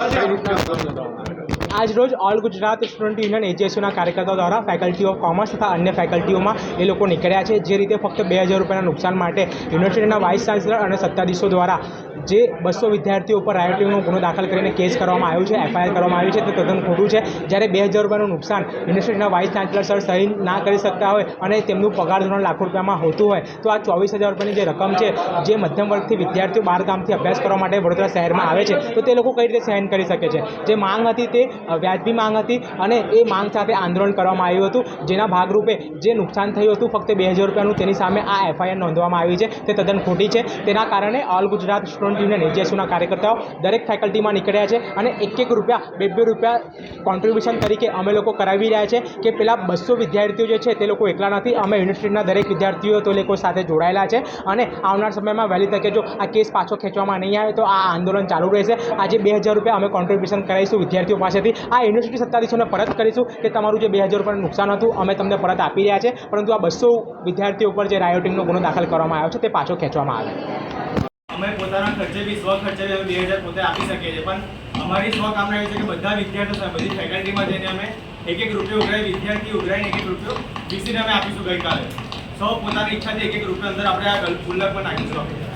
આજ રોજ all Gujarat student union એજીએસયુના કાર્યકર્તાઓ દ્વારા ફેકલ્ટી ઓફ કોમર્સ તથા અન્ય ફેકલ્ટીઓમાં એ લોકો નીકળ્યા છે. જે રીતે ફક્ત બે હજાર રૂપિયાના નુકસાન માટે યુનિવર્સિટીના વાઇસ ચાન્સલર અને સત્તાધીશો દ્વારા જે બસો વિદ્યાર્થીઓ ઉપર રાયોટિંગનો ગુનો દાખલ કરીને કેસ કરવામાં આવ્યો છે, એફઆઈઆર કરવામાં આવી છે, તે તદ્દન ખોટું છે. જ્યારે બે હજાર રૂપિયાનું નુકસાન યુનિવર્સિટીના વાઇસ ચાન્સેલર સર સહી ના કરી શકતા હોય અને તેમનું પગાર ધોરણ લાખો રૂપિયામાં હોતું હોય, તો આ ચોવીસ હજાર રૂપિયાની જે રકમ છે, જે મધ્યમ વર્ગથી વિદ્યાર્થીઓ બાર ગામથી અભ્યાસ કરવા માટે વડોદરા શહેરમાં આવે છે, તો તે લોકો કઈ રીતે સહન કરી શકે છે? જે માંગ હતી તે વ્યાજબી માંગ હતી અને એ માંગ સાથે આંદોલન કરવામાં આવ્યું હતું, જેના ભાગરૂપે જે નુકસાન થયું હતું ફક્ત બે હજાર રૂપિયાનું, તેની સામે આ એફઆઈઆર નોંધવામાં આવી છે, તે તદ્દન ખોટી છે. તેના કારણે ઓલ ગુજરાત સ્ટુડન્ટ યુનિયન એજીએસયુના કાર્યકર્તાઓ દરેક ફેકલ્ટીમાં નીકળ્યા છે અને એક એક રૂપિયા બે બે રૂપિયા કોન્ટ્રીબ્યુશન તરીકે અમે લોકો કરાવી રહ્યા છે કે પેલા બસો વિદ્યાર્થીઓ જે છે તે લોકો એકલા નથી, અમે યુનિવર્સિટીના દરેક વિદ્યાર્થીઓ તો લોકો સાથે જોડાયેલા છે અને આવનાર સમયમાં વહેલી તકે જો આ કેસ પાછો ખેંચવામાં નહીં આવે તો આ આંદોલન ચાલુ રહેશે. આજે બે હજાર રૂપિયા અમે કોન્ટ્રીબ્યુશન કરાવીશું વિદ્યાર્થીઓ પાસેથી. આ યુનિવર્સિટી સત્તાધીશોને પરત કરીશું કે તમારું જે બે હજાર રૂપિયાનું નુકસાન હતું અમે તમને પરત આપી રહ્યા છે, પરંતુ આ બસો વિદ્યાર્થીઓ ઉપર જે રાયોટિંગનો ગુનો દાખલ કરવામાં આવ્યો છે તે પાછો ખેંચવામાં આવે. અમે પોતાના ખર્ચે બી સ્વ ખર્ચે બી અમે બે હજાર પોતે આપી શકીએ છીએ. પણ અમારી સ્વ કામના એવી છે કે બધા વિદ્યાર્થીઓ બધી ફેકલ્ટીમાં જઈને અમે એક એક રૂપિયો ઉઘરાય વિદ્યાર્થી ઉઘરાઈને એક એક રૂપિયો વીસીને અમે આપીશું ગઈકાલે. સૌ પોતાની ઈચ્છાથી એક એક રૂપિયા અંદર આપણે આ ગુલ્લક પર નાખીશું. આપણે